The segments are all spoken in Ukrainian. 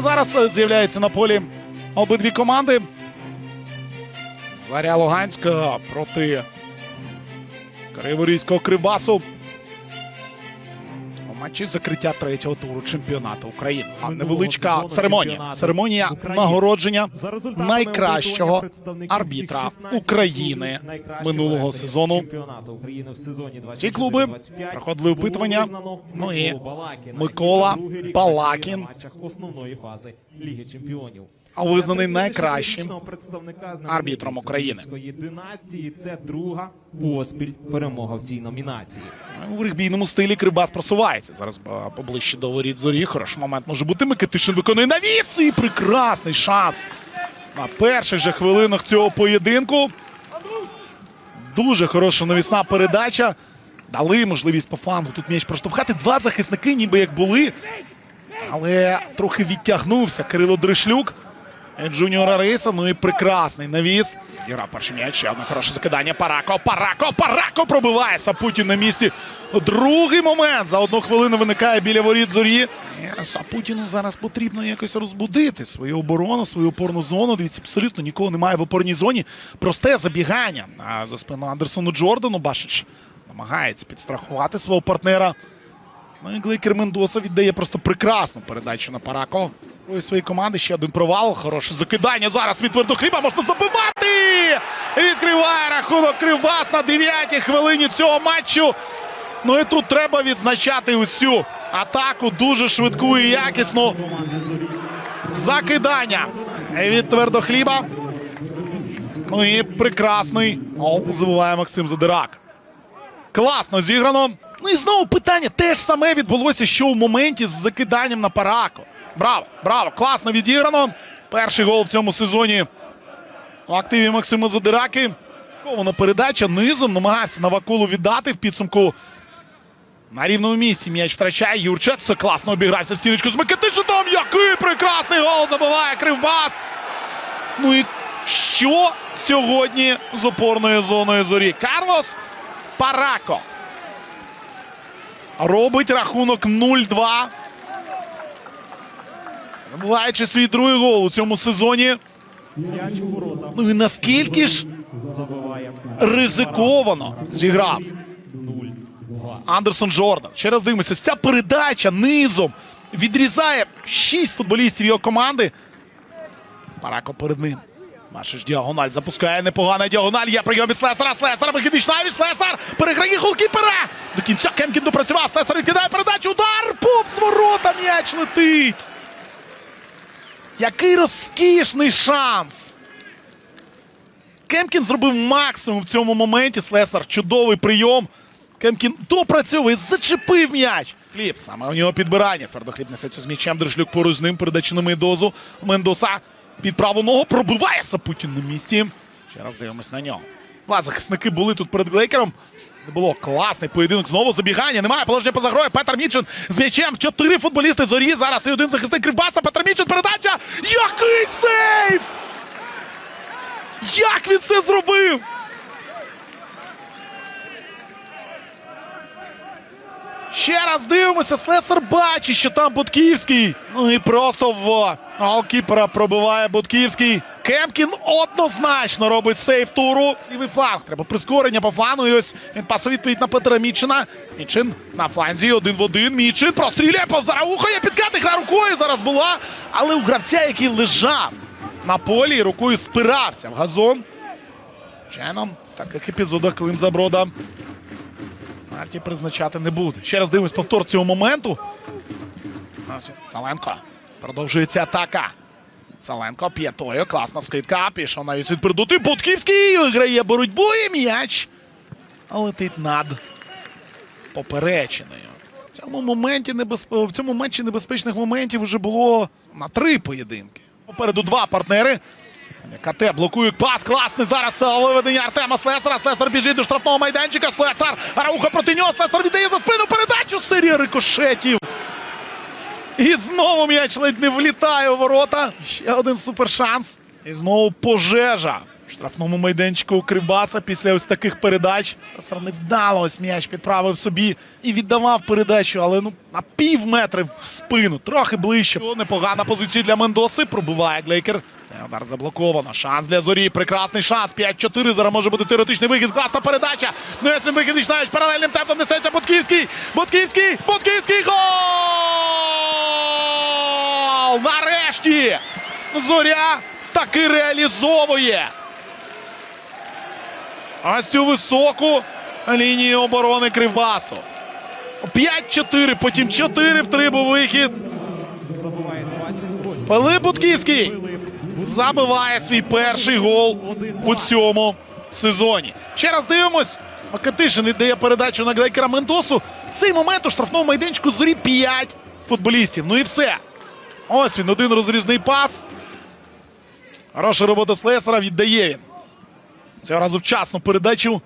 зараз з'являється з'являються на полі обидві команди. Заря Луганська проти Криворізького Кривбасу. Матчі закриття третього туру чемпіонату України. Невеличка церемонія. Церемонія нагородження За найкращого арбітра України минулого сезону. чемпіонату України в сезоні Ці клуби проходили опитування. Ну і Микола Балакін. основної фази Ліги Чемпіонів. А визнаний найкращим арбітром України. Династії це друга поспіль перемога в цій номінації. У регбійному стилі Кривбас просувається. Зараз поближче до воріт зорі. Хороший момент може бути. Микитишин виконує навіс і прекрасний шанс. На перших же хвилинах цього поєдинку. Дуже хороша навісна передача. Дали можливість по флангу тут м'яч проштовхати. Два захисники, ніби як були. Але трохи відтягнувся Кирило Дришлюк. Е, Джуніора Рейса, ну і прекрасний навіс. Грав перший м'яч, ще одне хороше закидання. Парако, Парако, Парако пробиває Сапутін на місці. Другий момент за одну хвилину виникає біля воріт зорі. Е, Сапутіну зараз потрібно якось розбудити свою оборону, свою опорну зону. Дивіться, абсолютно нікого немає в опорній зоні. Просте забігання а, за спину Андерсону Джордану. Башич намагається підстрахувати свого партнера. Ну і Глейкер Мендоса віддає просто прекрасну передачу на Парако. У своєї команди ще один провал. Хороше закидання. Зараз від твердохліба можна забивати. Відкриває рахунок Кривбас на 9-й хвилині цього матчу. Ну і тут треба відзначати усю атаку дуже швидку і якісну. Закидання від твердохліба. Ну і прекрасний гол забиває Максим Задирак. Класно зіграно. Ну і знову питання теж саме відбулося, що в моменті з закиданням на парако. Браво, браво! Класно відіграно. Перший гол в цьому сезоні у активі Максима Задираки. Кована передача низом намагався Навакулу віддати в підсумку. На рівному місці м'яч втрачає. Юрчет все класно обігрався в стіночку з Микитишином. Який прекрасний гол забиває Кривбас. Ну і що сьогодні з опорною зоною зорі? Карлос Парако. Робить рахунок 0-2. Забуваючи свій другий гол у цьому сезоні. Ну і наскільки ж ризиковано зіграв Андерсон Джордан. Ще раз дивимося, ця передача низом відрізає шість футболістів його команди. Парако перед ним. Машиш діагональ запускає непогана діагональ. Є прийом від Слесара. Слесар вихідний навіть Слесар переграє голкіпера. До кінця Кемкін допрацював. Слесар відкидає передачу. Удар! Повз ворота м'яч летить. Який розкішний шанс. Кемкін зробив максимум в цьому моменті. Слесар чудовий прийом. Кемкін допрацьовує, зачепив м'яч. Хліб, саме у нього підбирання. Твердохліб несеться з м'ячем. Держлюк поруч з ним. Передача на Мендозу. Мендоса під праву ногу пробиває Сапутін на місці. Ще раз дивимось на нього. Два захисники були тут перед Глейкером. Було класний поєдинок. Знову забігання. Немає положення поза грою. Петр Мічин з м'ячем. Чотири футболісти зорі. Зараз і один захисник Кривбаса. Петр Мічин. Передача. Який сейф! Як він це зробив? Ще раз дивимося. Слесар бачить, що там Будківський. Ну і просто в голкіпера пробиває Будківський. Кемкін однозначно робить сейф туру. Лівий фланг. Треба прискорення по флану. І ось він пасує відповідь на Петра Мічина. Мічин на фланзі один в один. Мічин простріляє повз Раухо. Підкати гра рукою зараз була. Але у гравця, який лежав на полі, і рукою спирався в газон. Чином в таких епізодах Клим Заброда Марті призначати не буде. Ще раз дивимось повтор цього моменту. Саленко. Продовжується атака. Саленко п'ятою. Класна скидка. Пішов навіть від придути. Будківський виграє боротьбу і м'яч. Летить над поперечиною. В цьому моменті небезп... в цьому матчі небезпечних моментів вже було на три поєдинки. Попереду два партнери. КТ блокують пас. Класний зараз виведення Артема Слесара. Слесар біжить до штрафного майданчика. Слесар. Рауха проти нього. Слесар віддає за спину передачу. Серія рикошетів. І знову м'яч ледь не влітає у ворота. Ще один супершанс. І знову пожежа В штрафному майданчику у Кривбаса після ось таких передач. Слесар невдало ось м'яч підправив собі і віддавав передачу, але ну на пів метри в спину, трохи ближче. Непогана позиція для Мендоси. Пробиває Глейкер. Це удар заблоковано. Шанс для зорі. Прекрасний шанс. 5-4. Зараз може бути теоретичний вихід. Класна передача. Ну ось вихід. Паралельним темпом несеться Бутківський. Бутківський. Бутківський гол! Нарешті! Зоря таки реалізовує. Ось цю високу лінію оборони Кривбасу. 5-4, потім 4 в 3 був вихід. Забуває 28. Пилип Бутківський забиває свій перший гол у цьому сезоні. Ще раз дивимось. Макатишин віддає передачу на Грейкера Мендосу. В цей момент у штрафному майданчику зорі 5 футболістів. Ну і все. Ось він, один розрізний пас. Хороша робота Слесара віддає він. Цього разу вчасно передачу.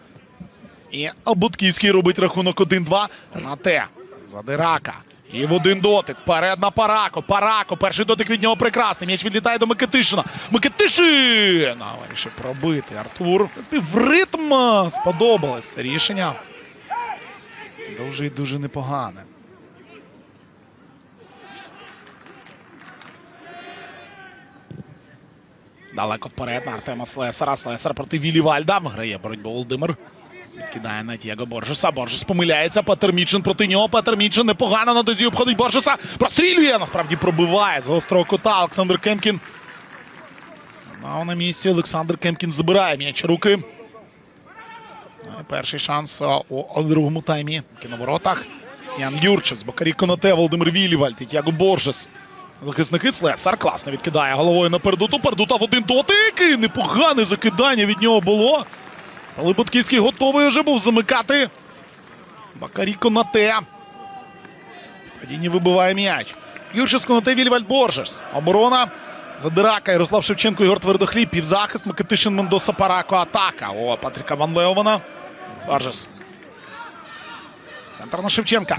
І Бутківський робить рахунок 1-2 на те. Задирака. І в один дотик. Вперед на Парако. Парако. Перший дотик від нього прекрасний. М'яч відлітає до Микитишина. Микитишин! А, вирішив пробити. Артур. В ритм сподобалось це рішення. Дуже і дуже непогане. Далеко вперед на Артема Слесара. Слесар проти Вілі Вальда. Грає боротьбу Володимир. Відкидає на Тіаго Боржеса. Боржес помиляється. Петер Мічен проти нього. Петер Мічен непогано на дозі обходить Боржеса. Прострілює. Насправді пробиває з гострого кута. Олександр Кемкін. А на місці Олександр Кемкін забирає м'яч руки. Ну, Перший шанс у другому таймі. На воротах. Ян Юрчес, Бакарі Конате, Володимир Вілівальд і Тіаго Боржес. Захисники Слесар класно відкидає головою на пердуту. Пердута в один дотик. І непогане закидання від нього було. Але Бутківський готовий вже був замикати. Бакарі Конате. Падіння вибиває м'яч. Юрчес Конате Вільвальд Боржес. Оборона. Задирака Ярослав Шевченко, Ігор Твердохліб. Півзахист. Микитишин Мендоса Парако. Атака. О, Патріка Ван Леована. Боржес. Центр на Шевченка.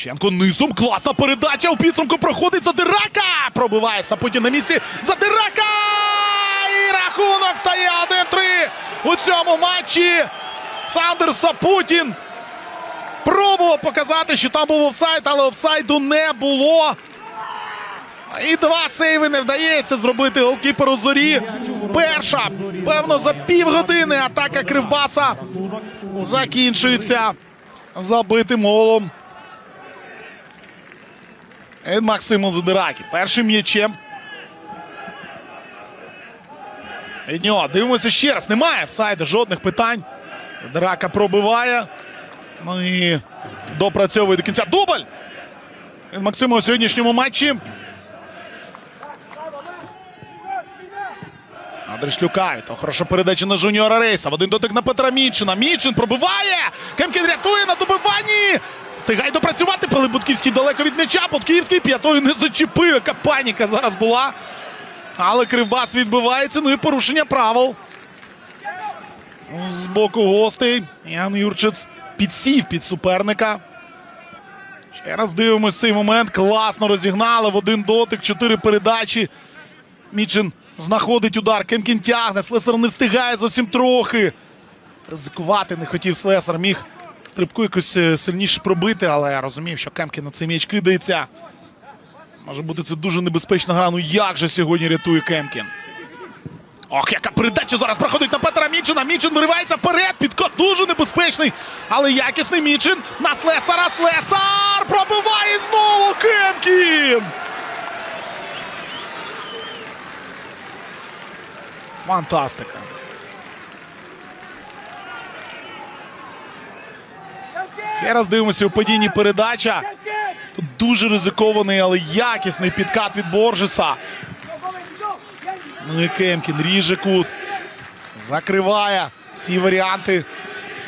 Шевченко низом. Класна передача. У підсумку проходить Задирака. Пробиває Сапутін на місці. Задирака! І рахунок стає 1-3 у цьому матчі. Сандер Сапутін пробував показати, що там був офсайд, але офсайду не було. І два сейви не вдається зробити голкіперу зорі. Перша, певно, за півгодини атака Кривбаса закінчується забитим голом. Від Максиму Задиракі. Першим м'ячем. Від нього. Дивимося ще раз. Немає офсайду, жодних питань. Задирака пробиває. Ну і допрацьовує до кінця. Дубль! Від у сьогоднішньому матчі. Андрешлюка. То хороша передача на Жуніора Рейса. В один дотик на Петра Мічина. Мічин пробиває. Кемкін рятує на добиванні. Встигає допрацювати. Пили Будківський далеко від м'яча. Будківський п'ятою не зачепив. Яка паніка зараз була. Але Кривбас відбивається. Ну і порушення правил. З боку гостей. Ян Юрчиц підсів під суперника. Ще раз дивимось цей момент. Класно розігнали в один дотик. Чотири передачі. Мічин знаходить удар. Кемкін тягне. Слесар не встигає зовсім трохи. Ризикувати не хотів Слесар. Міг стрибку якось е, сильніше пробити, але я розумів, що Кемкін на цей м'яч кидається. Може бути це дуже небезпечна гра. Ну як же сьогодні рятує Кемкін? Ох, яка передача зараз проходить на Петра Мічина. Мічин виривається вперед. Підкот дуже небезпечний. Але якісний Мічин на Слесара. Слесар пробиває знову Кемкін. Фантастика. Ще раз дивимося у падінні передача. Тут дуже ризикований, але якісний підкат від Боржеса. Ну і Кемкін ріже кут. Закриває всі варіанти.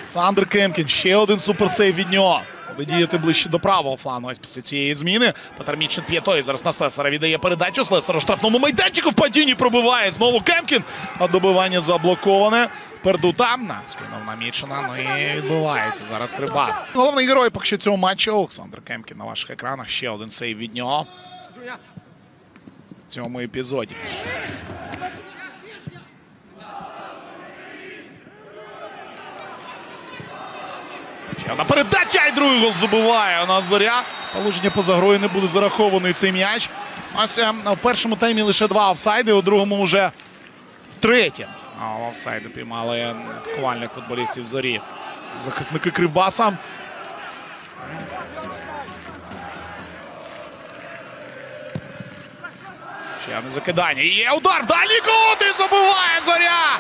Сандр Кемкін. Ще один суперсейв від нього. Буде діяти ближче до правого флангу. Ось після цієї зміни. Петр Мічен п'ятої. Зараз на Слесара віддає передачу. Слесар у штрафному майданчику в падінні пробиває. Знову Кемкін. А добивання заблоковане. Пердутам скинув на Мічина. Ну, ну і відбувається зараз Крибац. Головний герой поки що цього матчу Олександр Кемкін на ваших екранах. Ще один сейв від нього. В цьому епізоді. Ще одна передача і другий гол забиває. У нас зоря. Положення поза грою не буде зарахований цей м'яч. Ось е, в першому таймі лише два офсайди, у другому вже в третє. А офсайди піймали атакувальних футболістів зорі. Захисники Кривбаса. Ще одне закидання. Є удар. Далі кут і забиває зоря.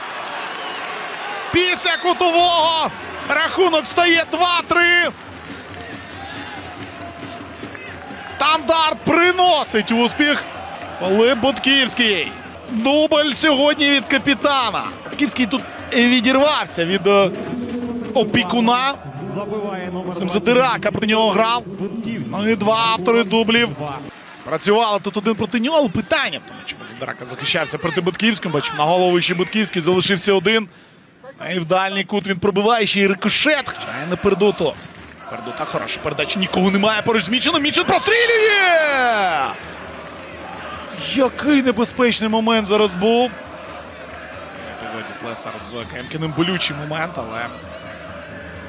Після кутового рахунок стає 2-3. Стандарт приносить успіх. Пилип. Дубль сьогодні від капітана. Бутківський тут відірвався від е, опікуна. Номер Задирака проти нього грав. Ну і два автори дублів. Працювали тут один проти нього, але питання тому, чому Задирака захищався проти Бутківського. Бачимо, на голову ще Бутківський залишився один. І в дальній кут він пробиває ще й рикошет. Хоча не пердуто. Пердута хороша передача. Нікого немає поруч з Міченом. Мічен прострілює! Який небезпечний момент зараз був. В епізоді Слесар з Кемкіним болючий момент, але.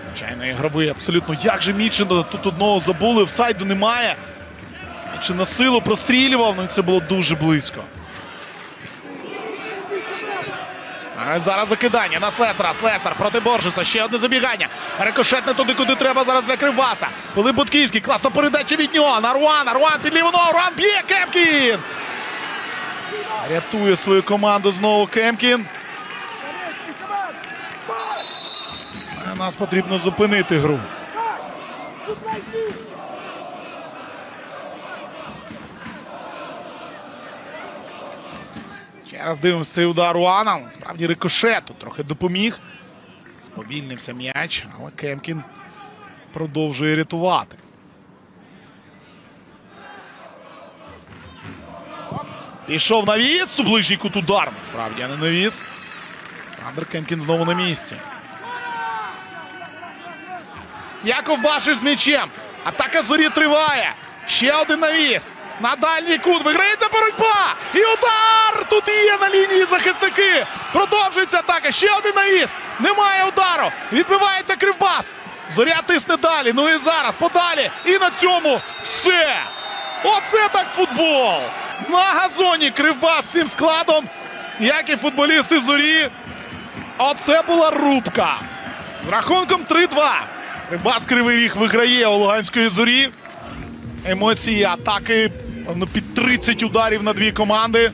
Звичайно, ігровий абсолютно. Як же Мічен тут одного забули, офсайду немає. Чи на силу прострілював, ну і це було дуже близько. А зараз закидання на Слесара. Слесар проти Боржеса. Ще одне забігання. Рикошет не туди, куди треба зараз для Кривбаса. Пилип Бутківський. Класна передача від нього. На Руана. Руан під ліву ногу. Руан б'є Кемкін. Рятує свою команду знову Кемкін. Нас потрібно зупинити гру. Ще раз дивимося цей удар Руана. Справді рикошет тут трохи допоміг. Сповільнився м'яч, але Кемкін продовжує рятувати. Пішов навіс, у ближній кут удар. Насправді, а не навіс. Олександр Кемкін знову на місці. Яков Башиш з м'ячем. Атака зорі триває. Ще один навіс. На дальній кут виграється боротьба. І удар! Тут є на лінії захисники. Продовжується атака. Ще один навіс. Немає удару. Відбивається кривбас. Зоря тисне далі. Ну і зараз подалі. І на цьому все. Оце так футбол. На газоні кривбас цим складом. Як і футболісти зорі. Оце була рубка. З рахунком 3-2. Кривбас Кривий Ріг виграє у Луганської зорі. Емоції атаки певно, під 30 ударів на дві команди.